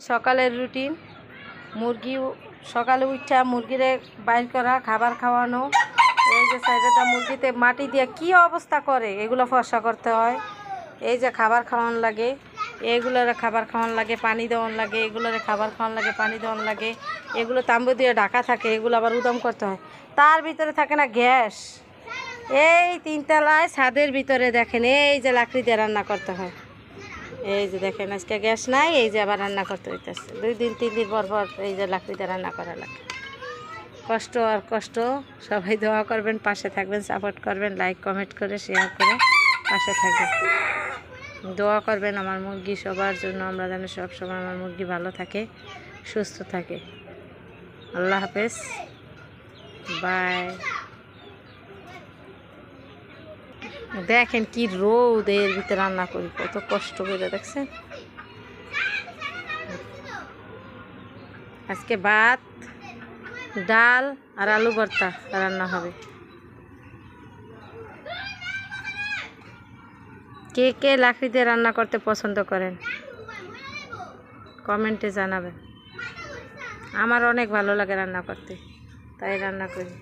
সকালের রুটিন। মুরগি, সকালে উঠা মুরগিরে বাইর করা, খাবার খাওয়ানো, এই যে সাইডেটা মুরগিতে মাটি দিয়ে কি অবস্থা করে, এগুলো ফর্সা করতে হয়। এই যে খাবার খাওয়ান লাগে, এগুলোরে খাবার খাওয়ান লাগে, পানি দেওয়ান লাগে, এগুলোরে খাবার খাওয়ান লাগে, পানি দেওয়ান লাগে, এগুলো তাম্বু দিয়ে ঢাকা থাকে, এগুলো আবার উদম করতে হয়। তার ভিতরে থাকে না গ্যাস। এই তিনতলায় ছাদের ভিতরে দেখেন, এই যে লাকড়ি দিয়ে রান্না করতে হয়। এই যে দেখেন, আজকে গ্যাস নাই, এই যে আবার রান্না করতে হইতেছে। দুই দিন, তিন দিন পর পর এই যে লাকড়িতে রান্না করা লাগে। কষ্ট আর কষ্ট, সবাই দোয়া করবেন, পাশে থাকবেন সাপোর্ট করবেন লাইক কমেন্ট করে শেয়ার করে পাশে থাকবেন। দোয়া করবেন আমার মুরগি সবার জন্য, আমরা যেন সবসময় আমার মুরগি ভালো থাকে, সুস্থ থাকে। আল্লাহ হাফেজ। বাই দেখেন কি রোদ এর ভিতরে রান্না করি, কত কষ্ট করে, দেখছেন? আজকে ভাত, ডাল আর আলু ভর্তা রান্না হবে। কে কে লাকড়ি দিয়ে রান্না করতে পছন্দ করেন? কমেন্টে জানাবেন। আমার অনেক ভালো লাগে রান্না করতে, তাই রান্না করি।